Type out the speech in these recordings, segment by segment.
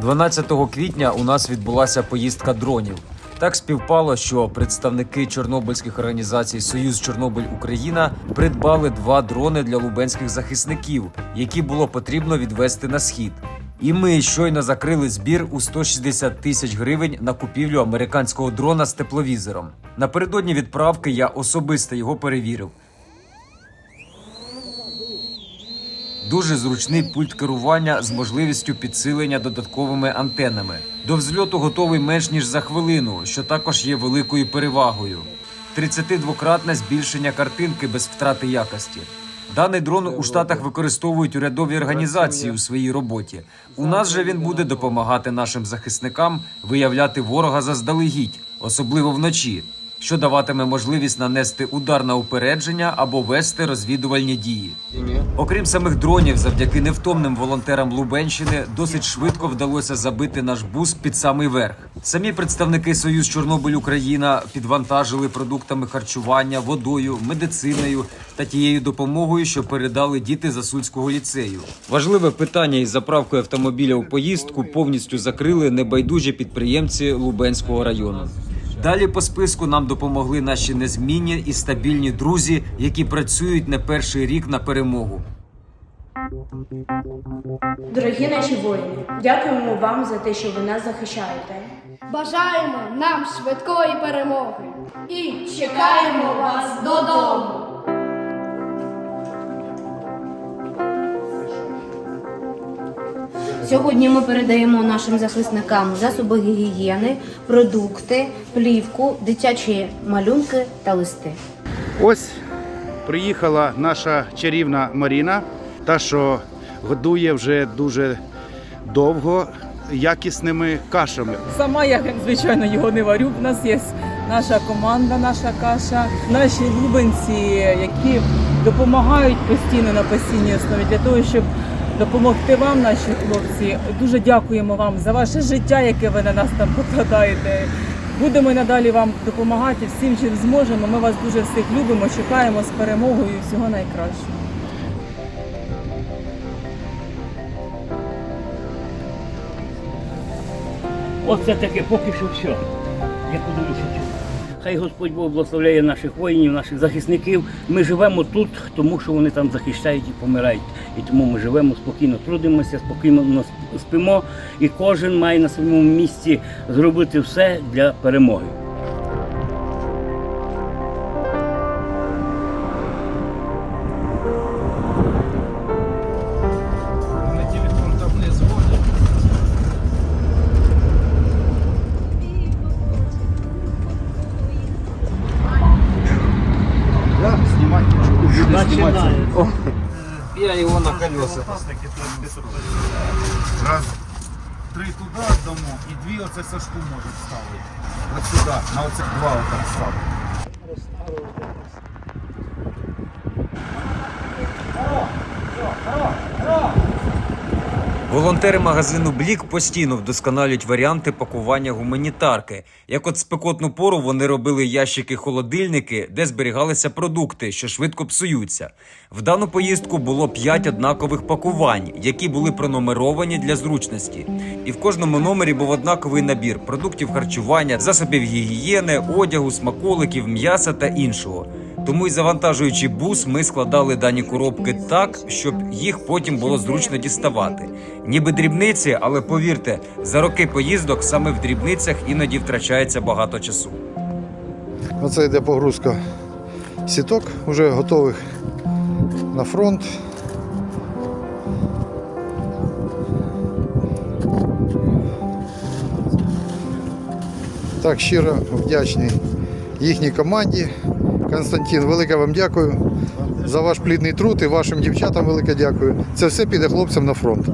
12 квітня у нас відбулася поїздка дронів. Так співпало, що представники чорнобильських організацій Союз Чорнобиль Україна придбали два дрони для лубенських захисників, які було потрібно відвести на схід. І ми щойно закрили збір у 160 тисяч гривень на купівлю американського дрона з тепловізором. Напередодні відправки я особисто його перевірив. Дуже зручний пульт керування з можливістю підсилення додатковими антенами. До взльоту готовий менш ніж за хвилину, що також є великою перевагою. 32-кратне збільшення картинки без втрати якості. Даний дрон у Штатах використовують урядові організації у своїй роботі. У нас же він буде допомагати нашим захисникам виявляти ворога заздалегідь, особливо вночі, що даватиме можливість нанести удар на упередження або вести розвідувальні дії. Окрім самих дронів, завдяки невтомним волонтерам Лубенщини досить швидко вдалося забити наш бус під самий верх. Самі представники Союз Чорнобиль Україна підвантажили продуктами харчування, водою, медициною та тією допомогою, що передали діти Засульського ліцею. Важливе питання із заправкою автомобіля у поїздку повністю закрили небайдужі підприємці Лубенського району. Далі по списку нам допомогли наші незмінні і стабільні друзі, які працюють не перший рік на перемогу. Дорогі наші воїни, дякуємо вам за те, що ви нас захищаєте. Бажаємо нам швидкої перемоги і чекаємо вас додому. Сьогодні ми передаємо нашим захисникам засоби гігієни, продукти, плівку, дитячі малюнки та листи. Ось приїхала наша чарівна Маріна, та що годує вже дуже довго якісними кашами. Сама я, звичайно, його не варю. У нас є наша команда, наша каша, наші лубенці, які допомагають постійно на постійній основі для того, щоб допомогти вам, наші хлопці. Дуже дякуємо вам за ваше життя, яке ви на нас там покладаєте. Будемо надалі вам допомагати всім, чим зможемо. Ми вас дуже всіх любимо, чекаємо з перемогою і всього найкращого. Оце таке поки що все. Я подивлюся. Хай Господь Бог благословляє наших воїнів, наших захисників. Ми живемо тут, тому що вони там захищають і помирають. І тому ми живемо спокійно, трудимося, спокійно спимо. І кожен має на своєму місці зробити все для перемоги. Оце Сашку можуть ставити. От сюди, на оце два отак ставити. Волонтери магазину Блік постійно вдосконалюють варіанти пакування гуманітарки. Як от спекотну пору вони робили ящики-холодильники, де зберігалися продукти, що швидко псуються. В дану поїздку було 5 однакових пакувань, які були пронумеровані для зручності. І в кожному номері був однаковий набір продуктів харчування, засобів гігієни, одягу, смаколиків, м'яса та іншого. Тому й завантажуючи бус, ми складали дані коробки так, щоб їх потім було зручно діставати. Ніби дрібниці, але повірте, за роки поїздок саме в дрібницях іноді втрачається багато часу. Оце йде погрузка сіток, вже готових на фронт. Так, щиро вдячний їхній команді. Константин, велике вам дякую за ваш плідний труд і вашим дівчатам велике дякую. Це все піде хлопцям на фронт.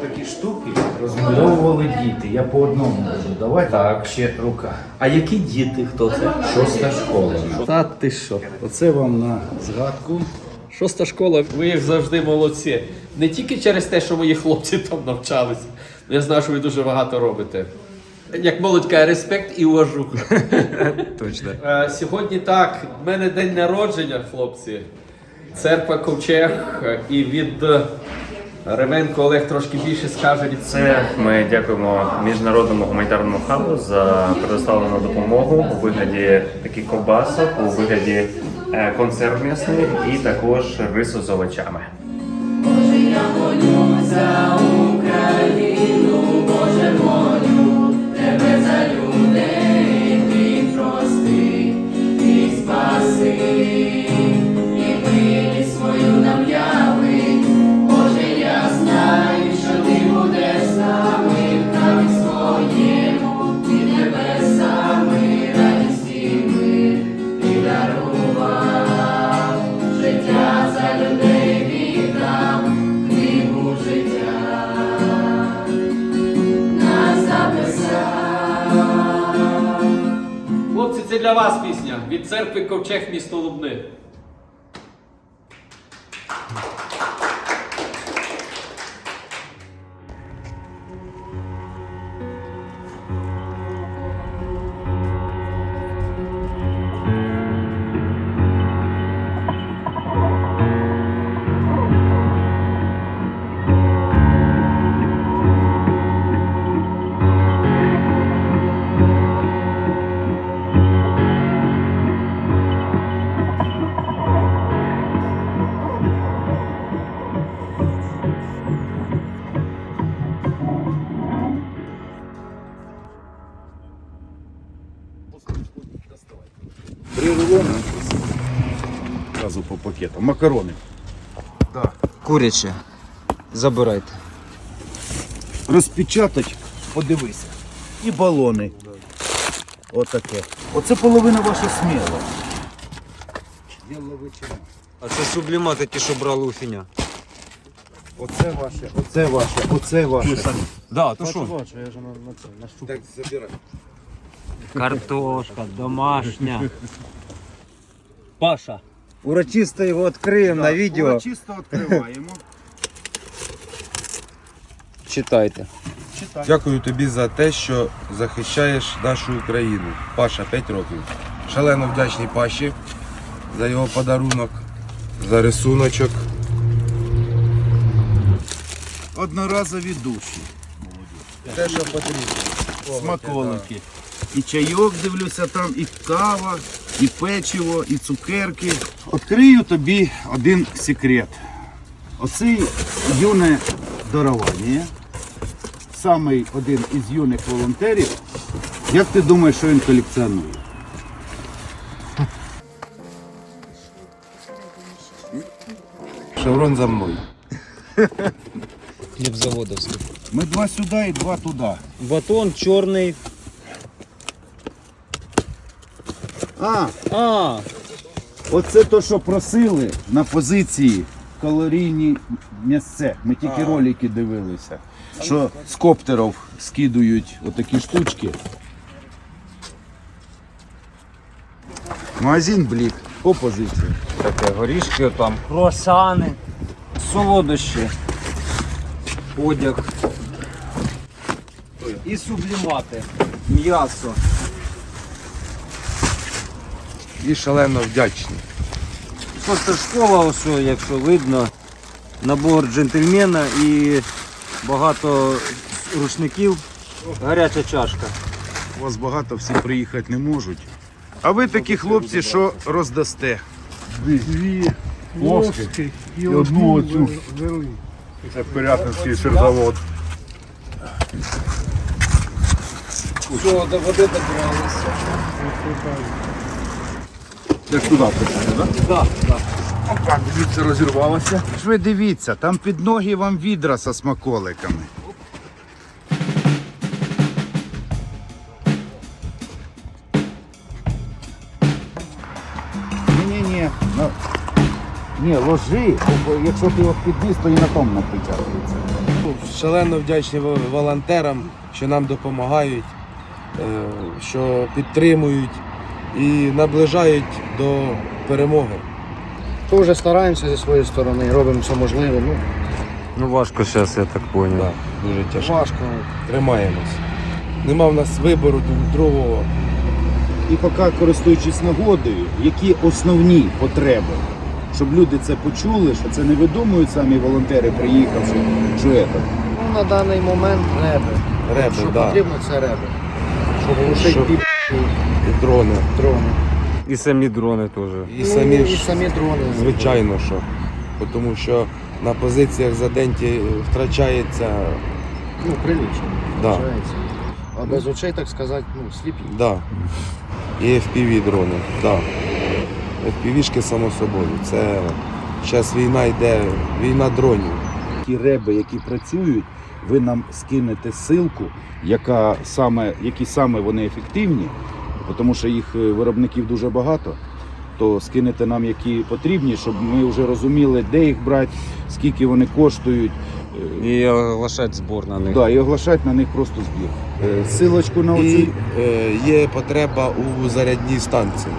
Такі штуки розмальовували діти. Я по одному можу. Давай. Так, ще рука. А які діти? Хто це? Шоста школа. Та ти що? Оце вам на згадку. Шоста школа, ви як завжди молодці. Не тільки через те, що мої хлопці там навчалися. Я знаю, що ви дуже багато робите. Як молодь каже, респект і уважуха. Точно. Е, Сьогодні так, в мене день народження, хлопці. Церква Ковчег е, і від е, Ревенко Олег трошки більше скаже. Це ми дякуємо міжнародному гуманітарному хабу за предоставлену допомогу у вигляді таких ковбасок, у вигляді консерв м'ясних і також рису з овочами. Хлопці, це для вас пісня від церкви Ковчег місто Лубни. Макарони. Куряче. Забирайте. Розпечатать, подивися. І балони. Отаке. Оце половина ваша сміла. А це сублімати ті, що брали у фіня. Оце ваше, оце ваше, оце ваше. Да, то що? я ж на, на це, на. Так, забирай. Картошка домашня. Паша. Урочисто його відкриємо на відео. Урочисто відкриваємо. Читайте. Читай. Дякую тобі за те, що захищаєш нашу Україну. Паша 5 років. Шалено вдячний Паші за його подарунок, за рисуночок. Одноразові душі. Те, що потрібно. Смаколики. І чайок дивлюся там, і кава, і печиво, і цукерки. Відкрию тобі один секрет. Оцей юне дарування, самий один із юних волонтерів. Як ти думаєш, що він колекціонує? Шеврон за мною. Хлібзаводовський. Ми два сюди і два туди. Батон чорний. А, А, Оце то, що просили на позиції калорійні місце. Ми тільки ролики дивилися. Що з коптерів скидують отакі штучки. Магазин Блік по позиції. таке горішки там, круасани, солодощі, одяг. І сублімати, м'ясо. І шалено вдячний. Просто школа, ось, якщо видно, набор джентльмена і багато рушників, гаряча чашка. У вас багато, всі приїхати не можуть. А ви такі хлопці, що роздасте. Дві плоски і одну оцю. Це Пирятинський сирзавод. Все, до води добралися. Це ж туди прийшли, так? Так, так. Так, дивіться, розірвалося. Ви дивіться, там під ноги вам відра зі смаколиками. Ні-ні-ні. Ну, ні, ложи, бо якщо ти його підніс, то і на тому напечатається. Шалено вдячний волонтерам, що нам допомагають, е, що підтримують і наближають до перемоги. Дуже стараємося зі своєї сторони, робимо все можливе. Ну, Ну важко зараз, я так зрозумів. Так, дуже тяжко. важко. Тримаємось. Нема в нас вибору другого. І поки користуючись нагодою, які основні потреби щоб люди це почули, що це не видумують самі волонтери, приїхавши, що це. Ну, на даний момент реби. Реби, Що да. потрібно, це реби. Щоб глушити Щоб- І дрони. дрони. І самі дрони теж. І самі ну, і самі дрони. звичайно, що. Тому що на позиціях за день ті втрачається. Ну, прилично. Да. А без очей, так сказати, ну, сліпі. Да. І FPV дрони. Да. FPV-шки само собою. Це зараз війна йде, війна дронів. Ті реби, які працюють, ви нам скинете ссылку, яка саме, які саме вони ефективні, тому що їх е, виробників дуже багато. То скинете нам, які потрібні, щоб ми вже розуміли, де їх брати, скільки вони коштують. І оголошать збор на них. Да, і оглашати на них просто збір. Е, Силочку на І оці. е, є потреба у зарядній станції.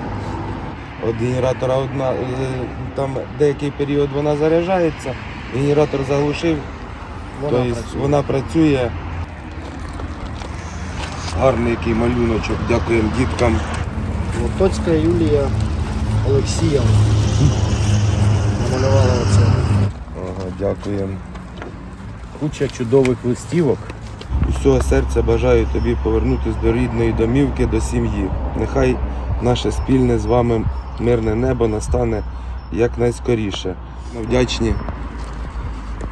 От генератора одна, е, там деякий період вона заряджається, генератор заглушив, Вона тобто працює. вона працює. Гарний який малюночок, дякуємо діткам. Лотоцька Юлія Олексіївна намалювала оце. Ага, дякуємо. Куча чудових листівок. Усього серця бажаю тобі повернутися до рідної домівки, до сім'ї. Нехай наше спільне з вами мирне небо настане якнайскоріше. Ми вдячні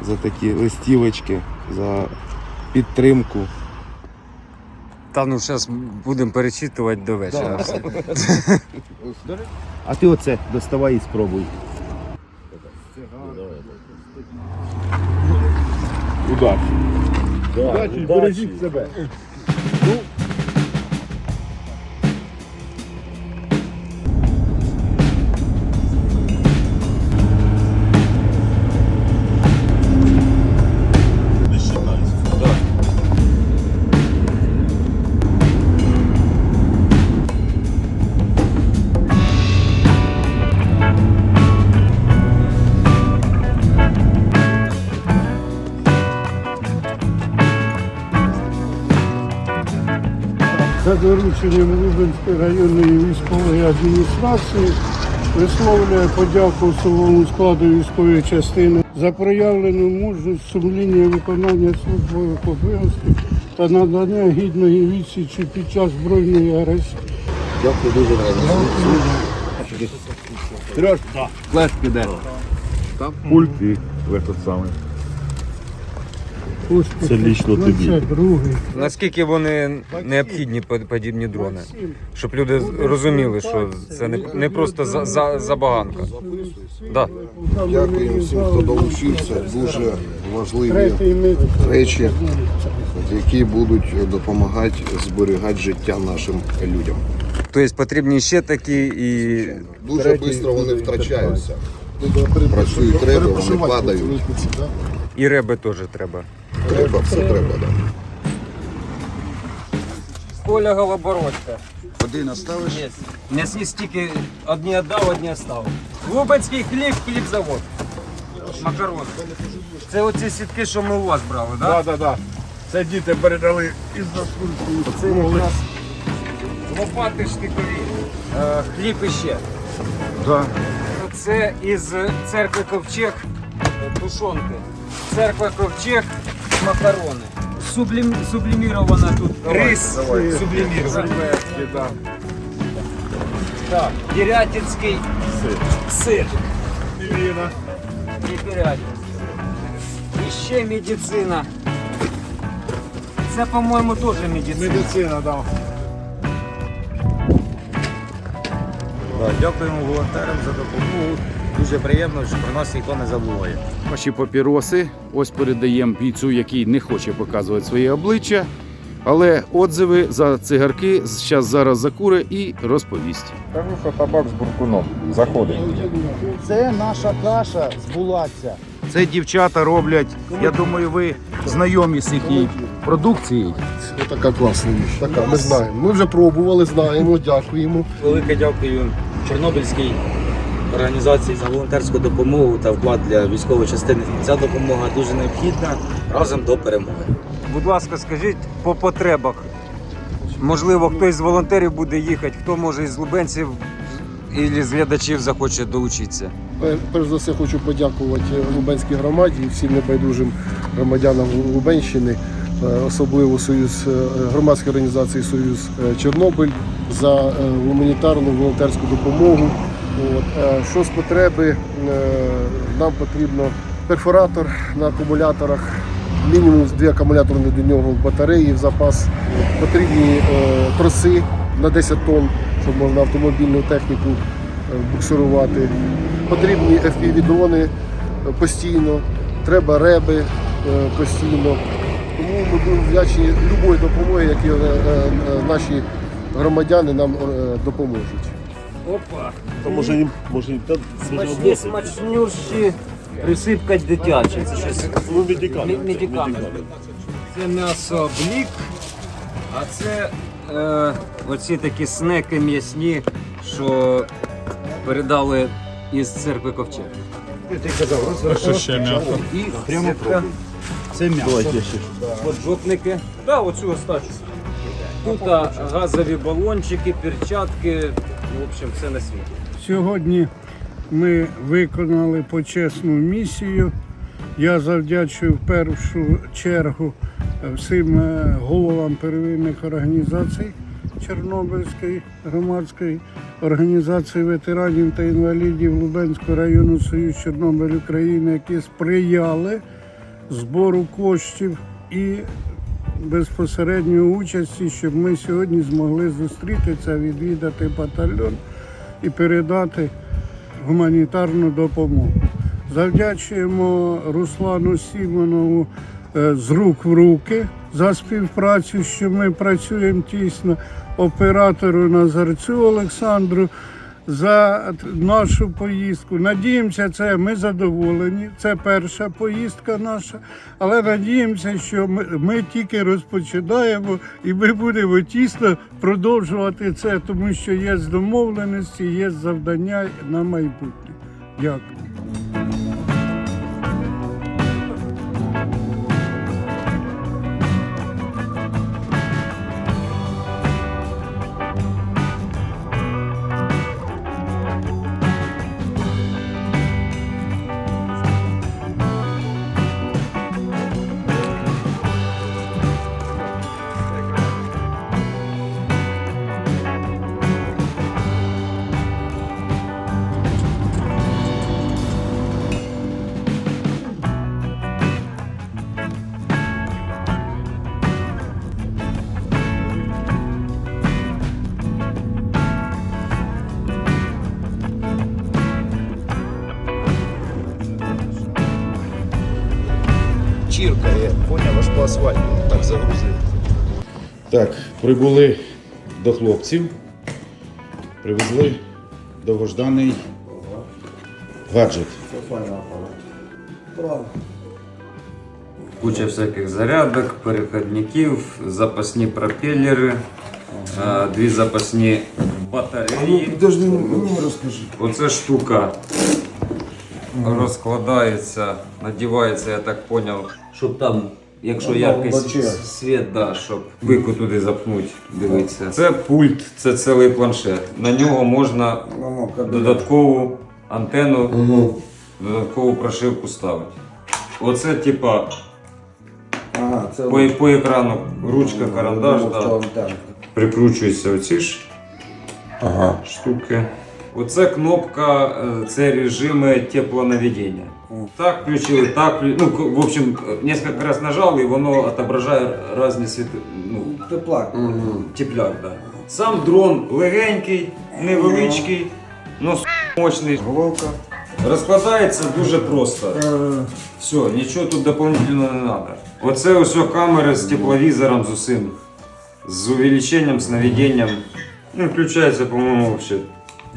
за такі листівочки, за підтримку. Та ну зараз будемо перечитувати до вечора. А ти оце доставай і спробуй. Удачі. Удачі, бережіть себе. За дорученням Лубенської районної військової адміністрації висловлює подяку особовому складу військової частини за проявлену мужність, сумління виконання службових обов'язків та надання гідної відсічі під час збройної агресії. Дякую дуже Сереж, флеш піде. Пульт і в этот самий. Це лічно тобі. Другий. Наскільки вони необхідні подібні дрони? Щоб люди розуміли, що це не, не просто за, за, забаганка. Да. Дякую всім, хто долучився. Дуже важливі речі, які будуть допомагати зберігати життя нашим людям. Тобто потрібні ще такі і Дуже швидко вони втрачаються. Працюють треба, вони падають. І реби теж треба. Треба, все треба. Да. Коля Голобородька. Один оставиш? Не з'їсть тільки одні віддав, одні оставив. Лубенський хліб, хлібзавод. Макарони. Це оці сітки, що ми у вас брали, так? Так, так, так. Це діти передали із. Це якраз лопати штикові. Е, хліб іще. Да. Це із церкви Ковчег тушонки. Церква Ковчег макарони. Сублім, сублімірована тут рис сублімірований. Так, Дерятинський сир. І Дерятинський. І ще медицина. Це, по-моєму, теж медицина. Медицина, да. Да, дякуємо волонтерам за допомогу. Дуже приємно, що про нас ніхто не забуває. Ваші папіроси. Ось передаємо бійцю, який не хоче показувати своє обличчя. Але отзиви за цигарки зараз зараз закуре і розповість. Кажу, що табак з буркуном. Заходить. Це наша каша з булаця. Це дівчата роблять. Я думаю, ви знайомі з їхньою продукцією. Це така класна річ. Така, ми знаємо. Ми вже пробували, знаємо, дякуємо. Велике дякую Чорнобильській організації за волонтерську допомогу та вклад для військової частини. Ця допомога дуже необхідна разом до перемоги. Будь ласка, скажіть по потребах. Можливо, хтось з волонтерів буде їхати, хто може із лубенців із глядачів захоче долучитися? Перш за все хочу подякувати Лубенській громаді і всім небайдужим громадянам Лубенщини, е, особливо Союз е, громадської організації Союз е, Чорнобиль за гуманітарну волонтерську допомогу. От. е, Що з потреби, е, нам потрібно перфоратор на акумуляторах, мінімум дві акумуляторні до нього батареї в запас, потрібні е, троси на 10 тонн, щоб можна автомобільну техніку буксирувати. Потрібні FPV-дрони постійно, треба реби постійно. Тому ми будемо вдячні будь-якої допомоги, які наші громадяни нам допоможуть. Опа! То може їм може їм Смачні, смачнющі, присипка дитяча. Це щось Ну, медикаменти. Мі- медикаменти. Це м'ясо блік, а це е, оці такі снеки м'ясні, що передали із церкви ковчег. Що ще м'ясо? І Прямо. Це м'ясо. Поджопники. Так, оцю остачу. Тут а, газові балончики, перчатки, в общем, все на світі. Сьогодні ми виконали почесну місію. Я завдячую в першу чергу е, всім е, головам первинних організацій Чорнобильської громадської організації ветеранів та інвалідів Лубенського району Союз Чорнобиль України, які сприяли збору коштів і безпосередньої участі, щоб ми сьогодні змогли зустрітися, відвідати батальйон і передати гуманітарну допомогу. Завдячуємо Руслану Сімонову е, з рук в руки за співпрацю, що ми працюємо тісно, оператору Назарцю Олександру за нашу поїздку. Надіємося, це ми задоволені. Це перша поїздка наша, але надіємося, що ми, ми тільки розпочинаємо і ми будемо тісно продовжувати це, тому що є домовленості, є завдання на майбутнє. Дякую. Так, прибули до хлопців. Привезли довгожданий гаджет. Куча всяких зарядок, переходників, запасні пропеллери, е, дві запасні батареї. Подожди, мені розкажи. Оця штука розкладається, надівається, я так зрозумів, щоб там, якщо Ну, яркий світ, да, щоб бику туди запнуть, дивитися. Це пульт, це цілий планшет. На нього можна додаткову антенну, додаткову прошивку ставити. Оце типа Ага, це по, по екрану ручка, карандаш, да. прикручуються оці ж Ага. штуки. Оце кнопка, е, це режими теплонаведення. Так включили, так включили. Ну, в общем, несколько раз нажали, і воно отображає різні світи. Ну, Теплак. тепляк, да. Сам дрон легенький, невеличкий, но мощний. Головка. Розкладається дуже просто. Все, нічого тут дополнительно не треба. Оце ось камери з тепловізором з усім. З увеличенням, з наведенням. Ну, включається, по-моєму, взагалі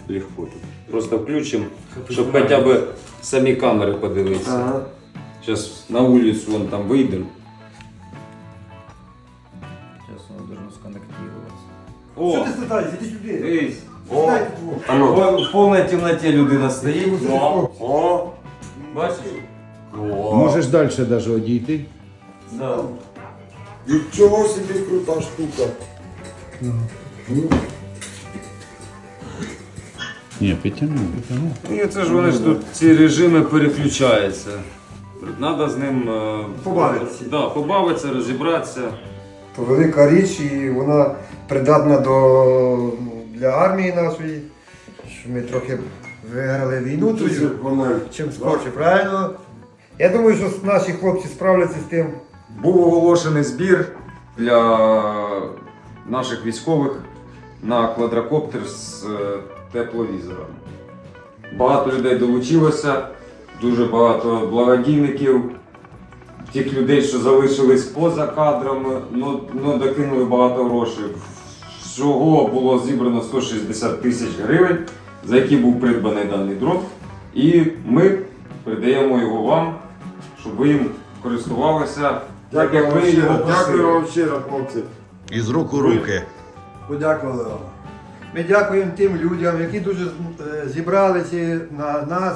легко тут. Просто включимо, щоб хоча б самі камери подивитися. Ага. Зараз на вулицю вон там вийдемо. Зараз воно должно сконнектуватися. О! Що ти? Іди сюди. Сідай тут. В повній темноті людина стоїть. О! Бачиш? Можеш далі навіть одійти. Да. Нічого собі крута штука. Ні, підтягнув. І це ж вони ж тут ці режими переключаються. Треба з ним е, Побавитися. Да, побавитися, розібратися. То велика річ і вона придатна до, для армії нашої, що ми трохи виграли війну тут. Чим скорше, правильно? Я думаю, що наші хлопці справляться з тим. Був оголошений збір для наших військових на квадрокоптер з е, тепловізором. Багато людей долучилося, дуже багато благодійників. Тих людей, що залишились поза кадрами, ну, ну докинули багато грошей. Всього було зібрано 160 тисяч гривень, за які був придбаний даний дрон. І ми передаємо його вам, щоб ви їм користувалися. Так як ви його просили. щиро, хлопці. Із рук у руки. Подякували вам. Ми дякуємо тим людям, які дуже е, зібралися на нас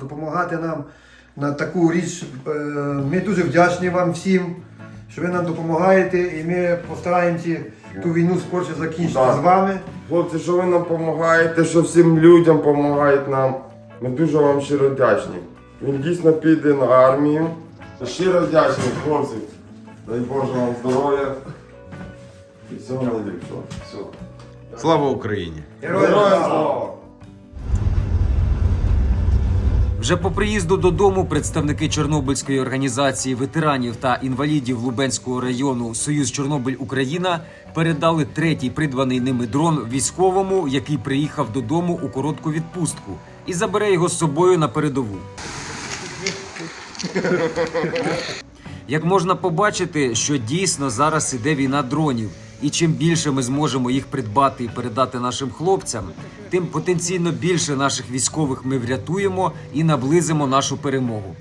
допомагати нам на таку річ. Е, Ми дуже вдячні вам всім, що ви нам допомагаєте, і ми постараємося ту війну скорше закінчити з вами. Хлопці, що ви нам допомагаєте, що всім людям допомагають нам. Ми дуже вам щиро вдячні. Він дійсно піде на армію. Щиро вдячні, хлопці. Дай Боже вам здоров'я. І всього найбільшого. Всього. Слава Україні! Героям слава! Вже по приїзду додому представники Чорнобильської організації ветеранів та інвалідів Лубенського району Союз Чорнобиль Україна передали третій придбаний ними дрон військовому, який приїхав додому у коротку відпустку, і забере його з собою на передову. Як можна побачити, що дійсно зараз іде війна дронів, і чим більше ми зможемо їх придбати і передати нашим хлопцям, тим потенційно більше наших військових ми врятуємо і наблизимо нашу перемогу.